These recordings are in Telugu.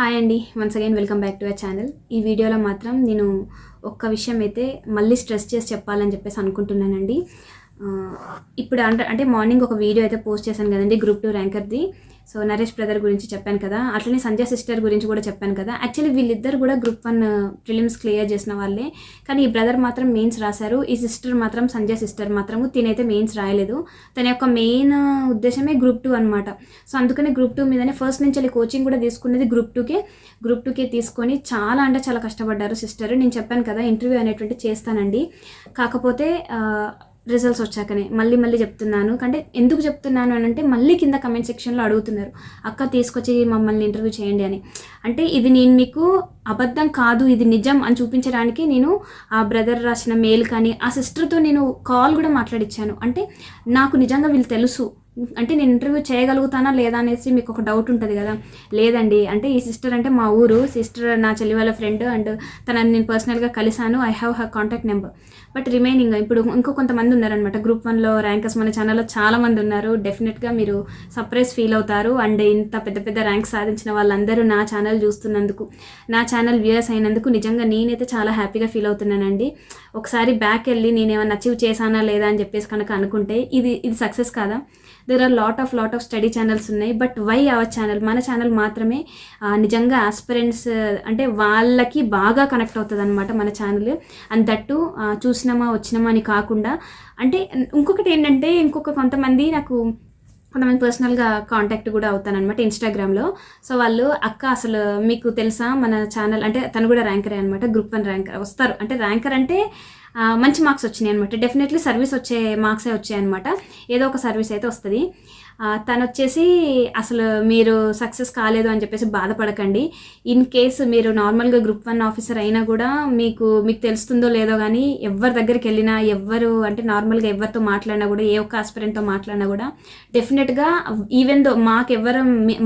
హాయ్ అండి. Once again welcome back to our channel ఈ వీడియోలో మాత్రం నేను ఒక్క విషయం అయితే మళ్ళీ స్ట్రెస్ చేసి చెప్పాలని చెప్పేసి అనుకుంటున్నానండి. ఇప్పుడు అంటే అంటే మార్నింగ్ ఒక వీడియో అయితే పోస్ట్ చేశాను కదండి గ్రూప్ టూ ర్యాంకర్ది. సో నరేష్ బ్రదర్ గురించి చెప్పాను కదా అట్లనే సంధ్యా సిస్టర్ గురించి కూడా చెప్పాను కదా. యాక్చువల్లీ వీళ్ళిద్దరు కూడా group one uh, prelims clear చేసిన వాళ్ళే. కానీ ఈ బ్రదర్ మాత్రం మెయిన్స్ రాశారు ఈ సిస్టర్ మాత్రం సంధ్యా సిస్టర్ మాత్రము తినైతే మెయిన్స్ రాయలేదు. తన యొక్క మెయిన్ uh, ఉద్దేశమే గ్రూప్ టూ అనమాట సో అందుకనే గ్రూప్ టూ మీదనే ఫస్ట్ నుంచి వెళ్ళి కోచింగ్ కూడా తీసుకున్నది గ్రూప్ టూకే గ్రూప్ టూకే తీసుకొని చాలా అంటే చాలా కష్టపడ్డారు సిస్టర్ నేను చెప్పాను కదా ఇంటర్వ్యూ అనేటువంటి చేస్తానండి. కాకపోతే uh, రిజల్ట్స్ వచ్చాకనే. మళ్ళీ మళ్ళీ చెప్తున్నాను. అంటే ఎందుకు చెప్తున్నాను అని అంటే మళ్ళీ కింద కమెంట్ సెక్షన్లో అడుగుతున్నారు. అక్క తీసుకొచ్చి మమ్మల్ని ఇంటర్వ్యూ చేయండి అని. అంటే ఇది నేను మీకు అబద్ధం కాదు ఇది నిజం అని చూపించడానికి నేను ఆ బ్రదర్ రాసిన మెయిల్ కానీ ఆ సిస్టర్తో నేను కాల్ కూడా మాట్లాడిచ్చాను. అంటే నాకు నిజంగా వీళ్ళు తెలుసు. అంటే నేను ఇంటర్వ్యూ చేయగలుగుతానా లేదా అనేసి మీకు ఒక డౌట్ ఉంటుంది కదా. లేదండి అంటే ఈ సిస్టర్ అంటే మా ఊరు సిస్టర్ నా చెల్లి వాళ్ళ ఫ్రెండ్ అండ్ తనని నేను పర్సనల్గా కలిశాను I have her contact number but remaining ఇప్పుడు ఇంకో కొంతమంది ఉన్నారనమాట గ్రూప్ వన్లో ర్యాంకర్స్ మన ఛానల్లో చాలామంది ఉన్నారు. డెఫినెట్గా మీరు సర్ప్రైజ్ ఫీల్ అవుతారు. అండ్ ఇంత పెద్ద పెద్ద ర్యాంక్ సాధించిన వాళ్ళందరూ నా ఛానల్ చూస్తున్నందుకు నా ఛానల్ వ్యూయర్స్ అయినందుకు నిజంగా నేనైతే చాలా హ్యాపీగా ఫీల్ అవుతున్నానండి. ఒకసారి బ్యాక్ వెళ్ళి నేను ఏమైనా అచీవ్ చేశానా లేదా అని చెప్పేసి కనుక అనుకుంటే ఇది ఇది సక్సెస్ కాదా? There are lot of lot of study channels ఉన్నాయి. బట్ వై అవర్ ఛానల్ మన ఛానల్ మాత్రమే నిజంగా ఆస్పిరెంట్స్ అంటే వాళ్ళకి బాగా కనెక్ట్ అవుతుంది అనమాట మన ఛానల్ అండ్ దట్టు చూసినామా వచ్చినామా అని కాకుండా అంటే ఇంకొకటి ఏంటంటే ఇంకొక కొంతమంది నాకు కొంతమంది పర్సనల్గా కాంటాక్ట్ కూడా అవుతానన్నమాట ఇన్స్టాగ్రామ్లో సో వాళ్ళు అక్క అసలు మీకు తెలుసా? మన ఛానల్ అంటే తను కూడా ర్యాంకరే అనమాట గ్రూప్ వన్ ర్యాంకర్ వస్తారు. అంటే ర్యాంకర్ అంటే మంచి మార్క్స్ వచ్చినాయి అనమాట డెఫినెట్లీ సర్వీస్ వచ్చే మార్క్సే వచ్చాయి అనమాట ఏదో ఒక సర్వీస్ అయితే వస్తుంది. తను వచ్చేసి అసలు మీరు సక్సెస్ కాలేదు అని చెప్పేసి బాధపడకండి. ఇన్ కేసు మీరు నార్మల్గా గ్రూప్ వన్ ఆఫీసర్ అయినా కూడా మీకు మీకు తెలుస్తుందో లేదో కానీ ఎవరి దగ్గరికి వెళ్ళినా ఎవరు అంటే నార్మల్గా ఎవరితో మాట్లాడినా కూడా ఏ ఒక్క ఆస్పిరెంట్తో మాట్లాడినా కూడా డెఫినెట్గా ఈవెన్ దో మాకు ఎవరు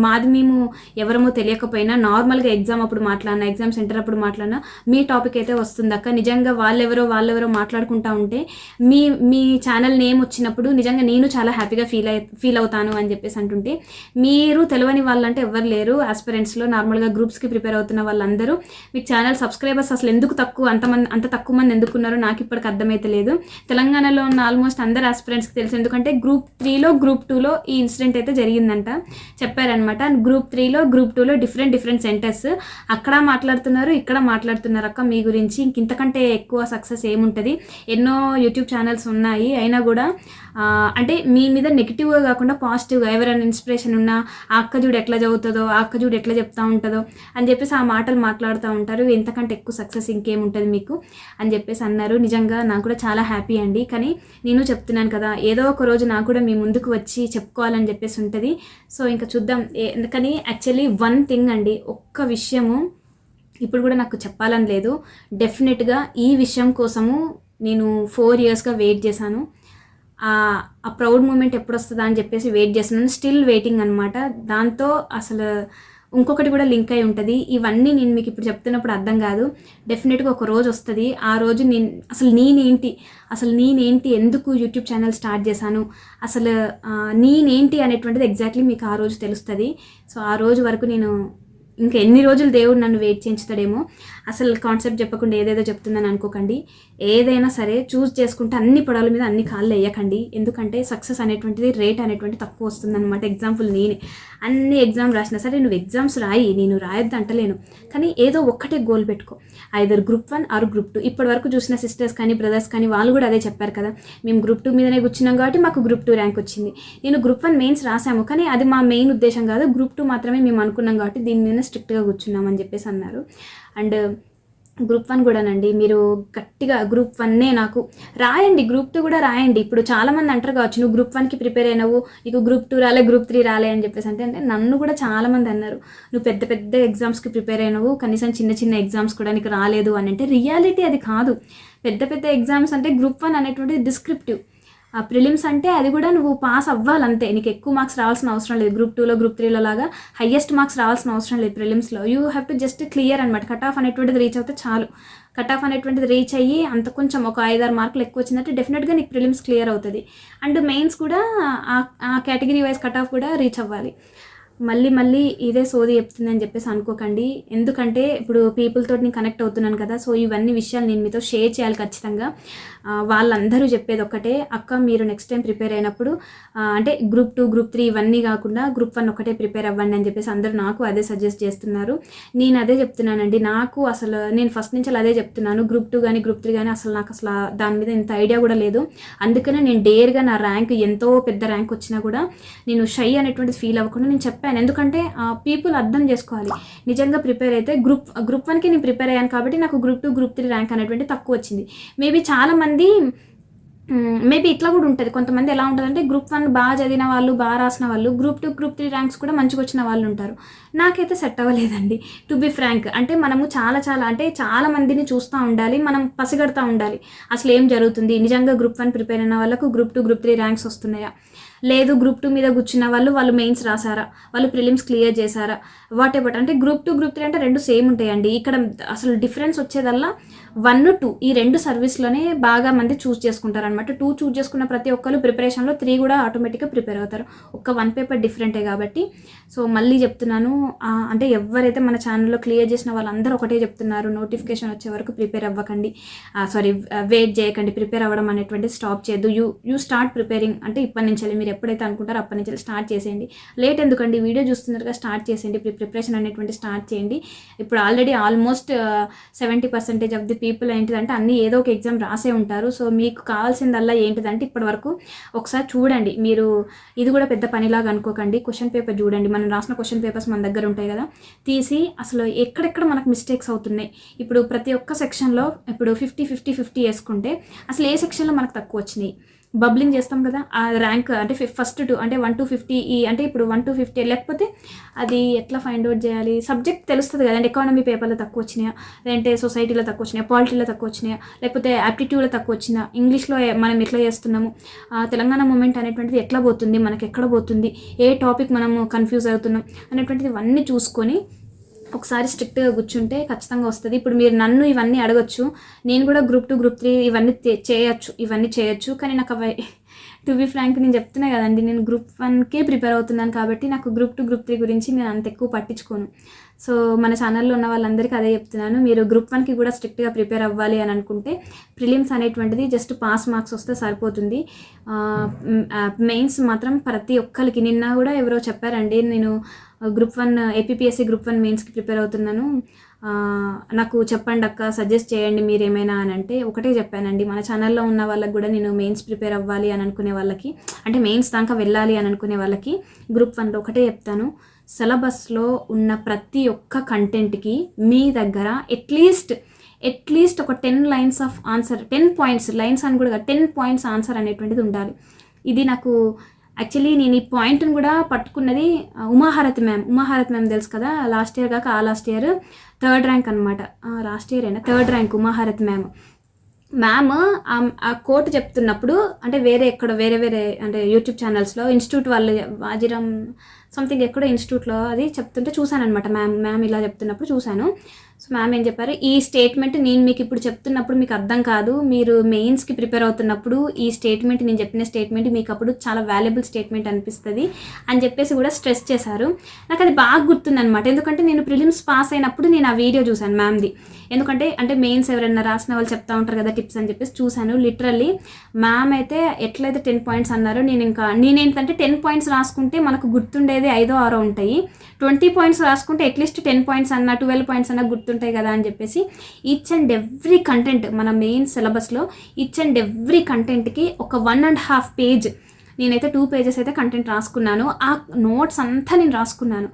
మాది మేము ఎవరమో తెలియకపోయినా నార్మల్గా ఎగ్జామ్ అప్పుడు మాట్లాడినా ఎగ్జామ్ సెంటర్ అప్పుడు మాట్లాడినా మీ టాపిక్ అయితే వస్తుంది అక్క. నిజంగా వాళ్ళెవరో వాళ్ళెవరో మాట్లాడుకుంటా ఉంటే మీ మీ ఛానల్ నేమ్ వచ్చినప్పుడు నిజంగా నేను చాలా హ్యాపీగా ఫీల్ అయి ఫీల్ అవుతాను. అని చెప్పేసి అంటుంటే మీరు తెలియని వాళ్ళంటే ఎవరు లేరు. ఆస్పిరెంట్స్లో నార్మల్గా గ్రూప్స్కి ప్రిపేర్ అవుతున్న వాళ్ళందరూ మీకు ఛానల్ సబ్స్క్రైబర్స్ అసలు ఎందుకు తక్కువ అంతమంది అంత తక్కువ మంది ఎందుకున్నారో నాకు ఇప్పటికి అర్థమైతే లేదు. తెలంగాణలో ఉన్న ఆల్మోస్ట్ అందరు ఆస్పిరెంట్స్కి తెలుసు. ఎందుకంటే గ్రూప్ త్రీలో గ్రూప్ టూలో ఈ ఇన్సిడెంట్ అయితే జరిగిందంట. చెప్పారనమాట గ్రూప్ త్రీలో గ్రూప్ టూలో డిఫరెంట్ డిఫరెంట్ సెంటర్స్ అక్కడ మాట్లాడుతున్నారు ఇక్కడ మాట్లాడుతున్నారు అక్క మీ గురించి. ఇంక ఇంతకంటే ఎక్కువ సక్సెస్ ఏముంటుంది? ఎన్నో యూట్యూబ్ ఛానల్స్ ఉన్నాయి. అయినా కూడా అంటే మీ మీద నెగిటివ్గా కాకుండా పాజిటివ్గా ఎవరైనా ఇన్స్పిరేషన్ ఉన్నా ఆ అక్క చూడు ఎట్లా చదువుతుందో ఆ అక్క చూడు ఎట్లా చెప్తా ఉంటుందో అని చెప్పేసి ఆ మాటలు మాట్లాడుతూ ఉంటారు. ఎంతకంటే ఎక్కువ సక్సెస్ ఇంకేముంటుంది మీకు? అని చెప్పేసి అన్నారు. నిజంగా నాకు కూడా చాలా హ్యాపీ అండి. కానీ నేను చెప్తున్నాను కదా ఏదో ఒక రోజు నాకు కూడా మీ ముందుకు వచ్చి చెప్పుకోవాలని చెప్పేసి ఉంటుంది. సో ఇంకా చూద్దాం. ఎందుకని యాక్చువల్లీ వన్ థింగ్ అండి ఒక్క విషయము ఇప్పుడు కూడా నాకు చెప్పాలని లేదు. డెఫినెట్గా ఈ విషయం కోసము నేను ఫోర్ ఇయర్స్గా వెయిట్ చేశాను. ఆ ప్రౌడ్ మూమెంట్ ఎప్పుడు వస్తుందా అని చెప్పేసి వెయిట్ చేస్తున్నాను. స్టిల్ వెయిటింగ్ అనమాట దాంతో అసలు ఇంకొకటి కూడా లింక్ అయి ఉంటుంది. ఇవన్నీ నేను మీకు ఇప్పుడు చెప్తున్నప్పుడు అర్థం కాదు. డెఫినెట్గా ఒక రోజు వస్తుంది. ఆ రోజు నేను అసలు నేనేంటి అసలు నేనేంటి ఎందుకు యూట్యూబ్ ఛానల్ స్టార్ట్ చేశాను అసలు నేనేంటి అనేటువంటిది ఎగ్జాక్ట్లీ మీకు ఆ రోజు తెలుస్తుంది. సో ఆ రోజు వరకు నేను ఇంకా ఎన్ని రోజులు దేవుడు నన్ను వెయిట్ చేయించుతాడేమో. అసలు కాన్సెప్ట్ చెప్పకుండా ఏదేదో చెప్తుందని అనుకోకండి. ఏదైనా సరే చూస్ చేసుకుంటే అన్ని పొడవల మీద అన్ని కాళ్ళు వేయకండి. ఎందుకంటే సక్సెస్ అనేటువంటిది రేట్ అనేటువంటి తక్కువ వస్తుంది అనమాట ఎగ్జాంపుల్ నేనే. అన్ని ఎగ్జామ్ రాసినా సరే నువ్వు ఎగ్జామ్స్ రాయి నేను రాయొద్దు అంటలేను. కానీ ఏదో ఒక్కటే గోల్ పెట్టుకో. Either group one or group two ఇప్పటి వరకు చూసిన సిస్టర్స్ కానీ బ్రదర్స్ కానీ వాళ్ళు కూడా అదే చెప్పారు కదా. మేము గ్రూప్ టూ మీదనే కూర్చున్నాం కాబట్టి మాకు గ్రూప్ టూ ర్యాంక్ వచ్చింది. నేను గ్రూప్ వన్ మెయిన్స్ రాసాము కానీ అది మా మెయిన్ ఉద్దేశం కాదు. గ్రూప్ టూ మాత్రమే మేము అనుకున్నాం కాబట్టి దీని మీద స్ట్రిక్ట్గా కూర్చున్నాం అని చెప్పేసి అన్నారు. అండ్ గ్రూప్ వన్ కూడానండి. మీరు గట్టిగా గ్రూప్ వన్నే నాకు రాయండి. గ్రూప్ టూ కూడా రాయండి. ఇప్పుడు చాలామంది అంటారు కావచ్చు నువ్వు గ్రూప్ వన్కి ప్రిపేర్ అయినావు నీకు గ్రూప్ టూ రాలే గ్రూప్ త్రీ రాలే అని చెప్పేసి. అంటే అంటే నన్ను కూడా చాలామంది అన్నారు నువ్వు పెద్ద పెద్ద ఎగ్జామ్స్కి ప్రిపేర్ అయినావు కనీసం చిన్న చిన్న ఎగ్జామ్స్ కూడా నీకు రాలేదు అని. అంటే రియాలిటీ అది కాదు. పెద్ద పెద్ద ఎగ్జామ్స్ అంటే గ్రూప్ వన్ అనేటువంటిది డిస్క్రిప్టివ్. ప్రిలిమ్స్ అంటే అది కూడా నువ్వు పాస్ అవ్వాలంతే. నీకు ఎక్కువ మార్క్స్ రావాల్సిన అవసరం లేదు. గ్రూప్ టూలో గ్రూప్ త్రీలో లాగా హయ్యెస్ట్ మార్క్స్ రావాల్సిన అవసరం లేదు ప్రిలిమ్స్లో you have to just clear అనమాట కట్ ఆఫ్ అనేటువంటిది రీచ్ అవుతే చాలు. కట్ ఆఫ్ అనేటువంటిది రీచ్ అయ్యి అంత కొంచెం ఒక ఐదారు మార్కులు ఎక్కువ వచ్చిందంటే డెఫినెట్గా నీకు ప్రిలిమ్స్ క్లియర్ అవుతుంది. అండ్ మెయిన్స్ కూడా ఆ- ఆ కేటగిరీ వైజ్ కట్ ఆఫ్ కూడా రీచ్ అవ్వాలి. మళ్ళీ మళ్ళీ ఇదే సోది చెప్తుందని చెప్పేసి అనుకోకండి. ఎందుకంటే ఇప్పుడు పీపుల్ తోటి నేను కనెక్ట్ అవుతున్నాను కదా సో ఇవన్నీ విషయాలు నేను మీతో షేర్ చేయాలి ఖచ్చితంగా. వాళ్ళందరూ చెప్పేది ఒక్కటే అక్క మీరు నెక్స్ట్ టైం ప్రిపేర్ అయినప్పుడు అంటే గ్రూప్ టూ గ్రూప్ త్రీ ఇవన్నీ కాకుండా గ్రూప్ వన్ ఒకటే ప్రిపేర్ అవ్వండి అని చెప్పేసి అందరూ నాకు అదే సజెస్ట్ చేస్తున్నారు. నేను అదే చెప్తున్నానండి. నాకు అసలు నేను ఫస్ట్ నుంచి అదే చెప్తున్నాను. గ్రూప్ టూ కానీ గ్రూప్ త్రీ కానీ అసలు నాకు అసలు దాని మీద ఇంత ఐడియా కూడా లేదు. అందుకనే నేను డేర్గా నా ర్యాంక్ ఎంతో పెద్ద ర్యాంక్ వచ్చినా కూడా నేను షై అనేటువంటి ఫీల్ అవ్వకుండా నేను చెప్పాను. ఎందుకంటే పీపుల్ అర్థం చేసుకోవాలి. నిజంగా ప్రిపేర్ అయితే గ్రూప్ గ్రూప్ వన్కి నేను ప్రిపేర్ అయ్యాను కాబట్టి నాకు group two group three rank అనేటువంటి తక్కువ వచ్చింది. మేబీ చాలామంది మేబీ ఇట్లా కూడా ఉంటుంది. కొంతమంది ఎలా ఉంటుందంటే గ్రూప్ వన్ బాగా చదివిన వాళ్ళు బాగా రాసిన వాళ్ళు group two group three ranks కూడా మంచిగా వచ్చిన వాళ్ళు ఉంటారు. నాకైతే సెట్ అవ్వలేదండి. టు బి ఫ్రాంక్ అంటే మనము చాలా చాలా అంటే చాలా మందిని చూస్తూ ఉండాలి మనం పసిగడుతూ ఉండాలి. అసలు ఏం జరుగుతుంది? నిజంగా గ్రూప్ వన్ ప్రిపేర్ అయిన వాళ్ళకు group two group three ranks వస్తున్నాయా? లేదు గ్రూప్ టూ మీద కూర్చున్న వాళ్ళు వాళ్ళు మెయిన్స్ రాసారా? వాళ్ళు ప్రిలిమ్స్ క్లియర్ చేశారా? వాట్ ఎవట్ అంటే గ్రూప్ టూ గ్రూప్ త్రీ అంటే రెండు సేమ్ ఉంటాయండి. ఇక్కడ అసలు డిఫరెన్స్ వచ్చేదల్లా వన్ టూ ఈ రెండు సర్వీస్లోనే బాగా మంది చూస్ చేసుకుంటారు అనమాట టూ చూస్ చేసుకున్న ప్రతి ఒక్కరు ప్రిపరేషన్లో త్రీ కూడా ఆటోమేటిక్గా ప్రిపేర్ అవుతారు. ఒక్క వన్ పేపర్ డిఫరెంటే కాబట్టి. సో మళ్ళీ చెప్తున్నాను అంటే ఎవరైతే మన ఛానల్లో క్లియర్ చేసిన వాళ్ళందరూ ఒకటే చెప్తున్నారు నోటిఫికేషన్ వచ్చే వరకు ప్రిపేర్ అవ్వకండి. సారీ వెయిట్ చేయకండి ప్రిపేర్ అవ్వడం అనేటువంటి స్టాప్ చేయద్దు. యూ యూ స్టార్ట్ ప్రిపేరింగ్ అంటే ఇప్పటి నుంచి మీరు ఎప్పుడైతే అనుకుంటారో అప్పటి నుంచి స్టార్ట్ చేసేయండి. లేట్ ఎందుకండి? వీడియో చూస్తున్నారుగా స్టార్ట్ చేసేయండి. ప్రిపరేషన్ అనేటువంటి స్టార్ట్ చేయండి. ఇప్పుడు already almost seventy percentage of the people ఏంటిదంటే అన్ని ఏదో ఒక ఎగ్జామ్ రాసే ఉంటారు. సో మీకు కావాల్సిందల్లా ఏంటిదంటే ఇప్పటి వరకు ఒకసారి చూడండి. మీరు ఇది కూడా పెద్ద పనిలాగా అనుకోకండి. క్వశ్చన్ పేపర్ చూడండి. మనం రాసిన క్వశ్చన్ పేపర్స్ మన దగ్గర దగ్గర ఉంటాయి కదా తీసి అసలు ఎక్కడెక్కడ మనకు మిస్టేక్స్ అవుతున్నాయి. ఇప్పుడు ప్రతి ఒక్క సెక్షన్లో ఇప్పుడు ఫిఫ్టీ ఫిఫ్టీ ఫిఫ్టీ వేసుకుంటే అసలు ఏ సెక్షన్లో మనకు తక్కువ వచ్చినాయి? బబ్లింగ్ చేస్తాం కదా ఆ ర్యాంక్ అంటే ఫస్ట్ టూ అంటే వన్ టు ఫిఫ్టీ ఈ అంటే ఇప్పుడు వన్ టు ఫిఫ్టీ లేకపోతే అది ఎట్లా ఫైండ్ అవుట్ చేయాలి? సబ్జెక్ట్ తెలుస్తుంది కదండి ఎకానమీ పేపర్లో తక్కువ వచ్చినాయా? లేదంటే సొసైటీలో తక్కువ వచ్చినాయా? పాలిటీలో తక్కువ వచ్చినాయా? లేకపోతే యాప్టిట్యూడ్లో తక్కువ వచ్చినా ఇంగ్లీష్లో మనం ఎట్లా చేస్తున్నాము? ఆ, తెలంగాణ మూమెంట్ అనేటువంటిది ఎట్లా పోతుంది? మనకి ఎక్కడ పోతుంది? ఏ టాపిక్ మనము కన్ఫ్యూజ్ అవుతున్నాం? అనేటువంటిది ఇవన్నీ చూసుకొని ఒకసారి స్ట్రిక్ట్గా కూర్చుంటే ఖచ్చితంగా వస్తుంది. ఇప్పుడు మీరు నన్ను ఇవన్నీ అడగొచ్చు నేను కూడా గ్రూప్ టూ గ్రూప్ త్రీ ఇవన్నీ చేయొచ్చు ఇవన్నీ చేయొచ్చు. కానీ నాకు అవి టు బి ఫ్రాంక్ నేను చెప్తున్నా కదండి నేను గ్రూప్ వన్కే ప్రిపేర్ అవుతున్నాను కాబట్టి నాకు గ్రూప్ టూ గ్రూప్ త్రీ గురించి నేను అంత ఎక్కువ పట్టించుకోను. సో మన ఛానల్లో ఉన్న వాళ్ళందరికీ అదే చెప్తున్నాను. మీరు గ్రూప్ వన్కి కూడా స్ట్రిక్ట్గా ప్రిపేర్ అవ్వాలి అని అనుకుంటే ప్రిలిమ్స్ అనేటువంటిది జస్ట్ పాస్ మార్క్స్ వస్తే సరిపోతుంది. మెయిన్స్ మాత్రం ప్రతి ఒక్కరికి. నిన్న కూడా ఎవరో చెప్పారండి నేను group one APSC group one మెయిన్స్కి ప్రిపేర్ అవుతున్నాను. నాకు చెప్పండి అక్క సజెస్ట్ చేయండి మీరు ఏమైనా అని అంటే ఒకటే చెప్పానండి. మన ఛానల్లో ఉన్న వాళ్ళకి కూడా నేను మెయిన్స్ ప్రిపేర్ అవ్వాలి అని అనుకునే వాళ్ళకి అంటే మెయిన్స్ దాకా వెళ్ళాలి అని అనుకునే వాళ్ళకి గ్రూప్ వన్లో ఒకటే చెప్తాను. సిలబస్లో ఉన్న ప్రతి ఒక్క కంటెంట్కి మీ దగ్గర అట్లీస్ట్ అట్లీస్ట్ ఒక ten lines of answer ten points lines అని కూడా టెన్ పాయింట్స్ ఆన్సర్ అనేటువంటిది ఉండాలి. ఇది నాకు యాక్చువల్లీ నేను ఈ పాయింట్ని కూడా పట్టుకున్నది ఉమాహారతి మ్యామ్ ఉమాహారతి మ్యామ్ తెలుసు కదా లాస్ట్ ఇయర్ కాక ఆ లాస్ట్ ఇయర్ థర్డ్ ర్యాంక్ అనమాట లాస్ట్ ఇయర్ అయినా third rank Uma Harathi ma'am ma'am um, ఆ- కోట్ చెప్తున్నప్పుడు అంటే వేరే ఎక్కడ వేరే వేరే అంటే యూట్యూబ్ ఛానల్స్లో ఇన్స్టిట్యూట్ వాళ్ళు వాజిరం సంథింగ్ ఎక్కడో ఇన్స్టిట్యూట్లో అది చెప్తుంటే చూశాను అనమాట మ్యామ్ మ్యామ్ ఇలా చెప్తున్నప్పుడు చూశాను. సో మ్యామ్ ఏం చెప్పారు? ఈ స్టేట్మెంట్ నేను మీకు ఇప్పుడు చెప్తున్నప్పుడు మీకు అర్థం కాదు. మీరు మెయిన్స్కి ప్రిపేర్ అవుతున్నప్పుడు ఈ స్టేట్మెంట్ నేను చెప్పిన స్టేట్మెంట్ మీకు అప్పుడు చాలా వాల్యుబుల్ స్టేట్మెంట్ అనిపిస్తుంది అని చెప్పేసి కూడా స్ట్రెస్ చేశారు. నాకు అది బాగా గుర్తుందనమాట ఎందుకంటే నేను ప్రిలిమ్స్ పాస్ అయినప్పుడు నేను ఆ వీడియో చూశాను మ్యామ్ది ఎందుకంటే అంటే మెయిన్స్ ఎవరైనా రాసిన వాళ్ళు చెప్తా ఉంటారు కదా టిప్స్ అని చెప్పేసి చూశాను. లిటరల్లీ మ్యామ్ అయితే ఎట్లయితే టెన్ పాయింట్స్ అన్నారో నేను ఇంకా నేనేంటంటే టెన్ పాయింట్స్ రాసుకుంటే మనకు గుర్తుండేది ఐదో ఆరో ఉంటాయి. ట్వంటీ పాయింట్స్ రాసుకుంటే అట్లీస్ట్ టెన్ పాయింట్స్ అన్న ట్వెల్వ్ పాయింట్స్ అన్న గుర్తుంటాయి కదా అని చెప్పేసి ఈచ్ అండ్ ఎవ్రీ కంటెంట్ మన మెయిన్ సిలబస్లో ఈచ్ అండ్ ఎవ్రీ కంటెంట్కి ఒక వన్ అండ్ హాఫ్ పేజ్ నేనైతే టూ పేజెస్ అయితే కంటెంట్ రాసుకున్నాను. ఆ నోట్స్ అంతా నేను రాసుకున్నాను.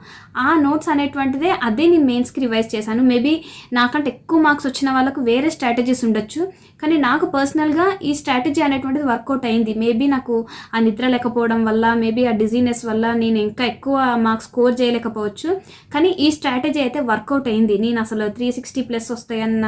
ఆ నోట్స్ అనేటువంటిదే అదే నేను మెయిన్స్కి రివైజ్ చేశాను. మేబీ నాకంటే ఎక్కువ మార్క్స్ వచ్చిన వాళ్ళకు వేరే స్ట్రాటజీస్ ఉండొచ్చు. కానీ నాకు పర్సనల్గా ఈ స్ట్రాటజీ అనేటువంటిది వర్కౌట్ అయింది. మేబీ నాకు ఆ నిద్ర లేకపోవడం వల్ల మేబీ ఆ డిజీనెస్ వల్ల నేను ఇంకా ఎక్కువ మార్క్స్ స్కోర్ చేయలేకపోవచ్చు. కానీ ఈ స్ట్రాటజీ అయితే వర్కౌట్ అయింది. నేను అసలు త్రీ సిక్స్టీ ప్లస్ వస్తాయన్న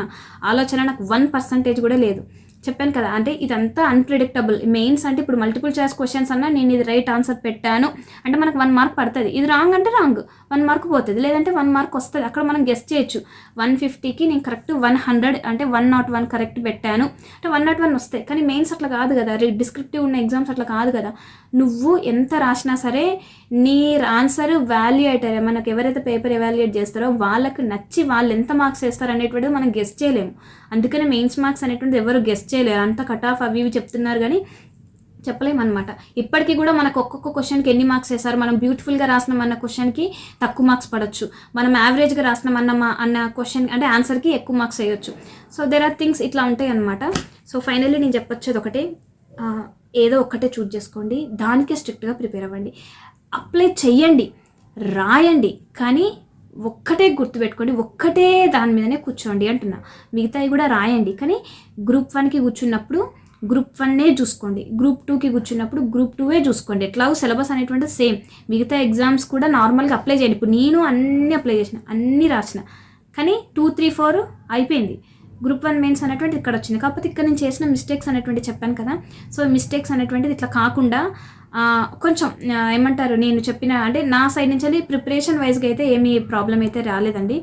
ఆలోచన నాకు వన్ పర్సంటేజ్ కూడా లేదు. చెప్పాను కదా అంటే ఇదంతా అన్ప్రిడిక్టబుల్ మెయిన్స్ అంటే ఇప్పుడు మల్టిపుల్ చాయిస్ క్వశ్చన్స్ అన్నా నేను ఇది రైట్ ఆన్సర్ పెట్టాను. అంటే మనకు వన్ మార్క్ పడుతుంది. ఇది రాంగ్ అంటే రాంగ్ వన్ మార్క్ పోతుంది. లేదంటే వన్ మార్క్ వస్తుంది. అక్కడ మనం గెస్ట్ చేయొచ్చు. వన్ ఫిఫ్టీకి నేను కరెక్ట్ వన్ హండ్రెడ్ అంటే వన్ నాట్ వన్ కరెక్ట్ పెట్టాను. అంటే వన్ నాట్ వన్ వస్తాయి. కానీ మెయిన్స్ అట్లా కాదు కదా. డిస్క్రిప్టివ్ ఉన్న ఎగ్జామ్స్ అట్లా కాదు కదా. నువ్వు ఎంత రాసినా సరే నీ ఆన్సర్ వాల్యుయేటర్ మనకు ఎవరైతే పేపర్ ఎవాల్యుయేట్ చేస్తారో వాళ్ళకి నచ్చి వాళ్ళు ఎంత మార్క్స్ వేస్తారు అనేటువంటిది మనం గెస్ట్ చేయలేము. అందుకనే మెయిన్స్ మార్క్స్ అనేటువంటిది ఎవరు గెస్ట్ చేయలేరు. అంత కట్ ఆఫ్ అవి ఇవి చెప్తున్నారు కానీ చెప్పలేమన్నమాట. ఇప్పటికీ కూడా మనకు ఒక్కొక్క క్వశ్చన్కి ఎన్ని మార్క్స్ వేస్తారు మనం బ్యూటిఫుల్గా రాసినాం అన్న క్వశ్చన్కి తక్కువ మార్క్స్ పడవచ్చు మనం యావరేజ్గా రాసినాం అన్న మా- అన్న క్వశ్చన్ అంటే ఆన్సర్కి ఎక్కువ మార్క్స్ వేయొచ్చు. సో దెర్ ఆర్ థింగ్స్ ఇట్లా ఉంటాయి అనమాట సో ఫైనల్లీ నేను చెప్పొచ్చేది ఒకటే. ఏదో ఒక్కటే చూజ్ చేసుకోండి. దానికే స్ట్రిక్ట్గా ప్రిపేర్ అవ్వండి. అప్లై చెయ్యండి. రాయండి. కానీ ఒక్కటే గుర్తుపెట్టుకోండి ఒక్కటే దాని మీదనే కూర్చోండి అంటున్నా. మిగతావి కూడా రాయండి. కానీ గ్రూప్ వన్కి కూర్చున్నప్పుడు గ్రూప్ వన్నే చూసుకోండి. గ్రూప్ టూకి కూర్చున్నప్పుడు గ్రూప్ టూవే చూసుకోండి. ఎట్లాగో సిలబస్ అనేటువంటి సేమ్. మిగతా ఎగ్జామ్స్ కూడా నార్మల్గా అప్లై చేయండి. ఇప్పుడు నేను అన్నీ అప్లై చేసిన అన్నీ రాసిన. కానీ టూ త్రీ ఫోర్ అయిపోయింది. గ్రూప్ వన్ మెయిన్స్ అనేటువంటి ఇక్కడ వచ్చింది. కాకపోతే ఇక్కడ నేను చేసిన మిస్టేక్స్ అనేటువంటి చెప్పాను కదా. సో మిస్టేక్స్ అనేటువంటిది ఇట్లా కాకుండా కొంచెం ఏమంటారు నేను చెప్పిన అంటే నా సైడ్ నుంచి ప్రిపరేషన్ వైజ్గా అయితే ఏమీ ప్రాబ్లం అయితే రాలేదండి.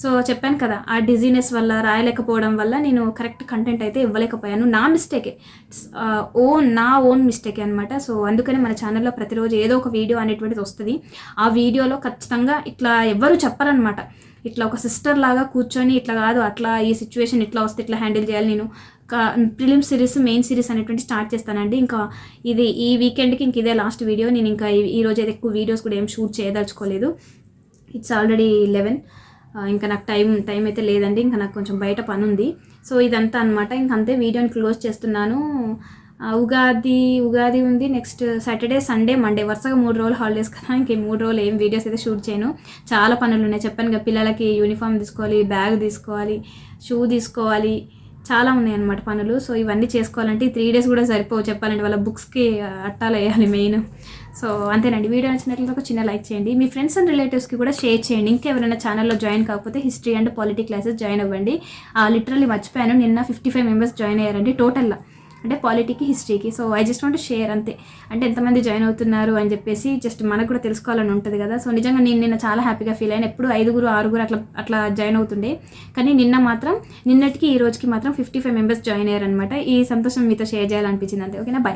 సో చెప్పాను కదా ఆ డిజీనెస్ వల్ల రాయలేకపోవడం వల్ల నేను కరెక్ట్ కంటెంట్ అయితే ఇవ్వలేకపోయాను. నా మిస్టేకే ఓన్ నా ఓన్ మిస్టేకే అనమాట సో అందుకని మన ఛానల్లో ప్రతిరోజు ఏదో ఒక వీడియో అనేటువంటిది వస్తుంది. ఆ వీడియోలో ఖచ్చితంగా ఇట్లా ఎవ్వరూ చెప్పరనమాట ఇట్లా ఒక సిస్టర్ లాగా కూర్చొని ఇట్లా కాదు అట్లా ఈ సిచ్యువేషన్ ఇట్లా వస్తే ఇట్లా హ్యాండిల్ చేయాలి నేను. ప్రిలిమ్ సిరీస్ మెయిన్ సిరీస్ అనేటువంటి స్టార్ట్ చేస్తానండి. ఇంకా ఇది ఈ వీకెండ్కి ఇంక ఇదే లాస్ట్ వీడియో నేను ఇంకా ఈ- రోజు అయితే ఎక్కువ వీడియోస్ కూడా ఏం షూట్ చేయదలుచుకోలేదు. ఇట్స్ ఆల్రెడీ లెవెన్ ఇంకా నాకు టైం టైం అయితే లేదండి. ఇంకా నాకు కొంచెం బయట పని ఉంది సో ఇదంతా అనమాట ఇంక అంతే వీడియోని క్లోజ్ చేస్తున్నాను. ఉగాది ఉగాది ఉంది. నెక్స్ట్ సాటర్డే సండే మండే వరుసగా మూడు రోజులు హాలిడేస్ కదా. ఇంక మూడు రోజులు ఏం వీడియోస్ అయితే షూట్ చేయను. చాలా పనులు ఉన్నాయి. చెప్పాను కదా పిల్లలకి యూనిఫామ్ తీసుకోవాలి బ్యాగ్ తీసుకోవాలి షూ తీసుకోవాలి. చాలా ఉన్నాయి అనమాట పనులు. సో ఇవన్నీ చేసుకోవాలంటే త్రీ డేస్ కూడా సరిపోవు. చెప్పాలంటే వాళ్ళ బుక్స్కి అట్టాలు వేయాలి మెయిన్ సో అంతేనండి. వీడియో నచ్చినట్లయితే ఒక చిన్న లైక్ చేయండి. మీ ఫ్రెండ్స్ అండ్ రిలేటివ్స్కి కూడా షేర్ చేయండి. ఇంకెవరైనా ఛానల్లో జాయిన్ కాకపోతే history and polity classes join అవ్వండి. లిటరల్లీ మర్చిపోయాను. నిన్న ఫిఫ్టీ ఫైవ్ మెంబర్స్ జాయిన్ అయ్యారండి టోటల్లో అంటే పాలిటీకి హిస్టరీకి so I just want share అంతే. అంటే ఎంతమంది జాయిన్ అవుతున్నారు అని చెప్పేసి జస్ట్ మనకు కూడా తెలుసుకోవాలని ఉంటుంది కదా. సో నిజంగా నేను నిన్న చాలా హ్యాపీగా ఫీల్ అయ్యాను ఎప్పుడు ఐదుగురు ఆరుగురు అట్లా అట్లా జాయిన్ అవుతుండే. కానీ నిన్న మాత్రం నిన్నటికి ఈ రోజుకి మాత్రం ఫిఫ్టీ ఫైవ్ మెంబర్స్ జాయిన్ అయ్యారనమాట ఈ సంతోషం మీతో షేర్ చేయాలనిపించింది అంతే. ఓకేనా బాయ్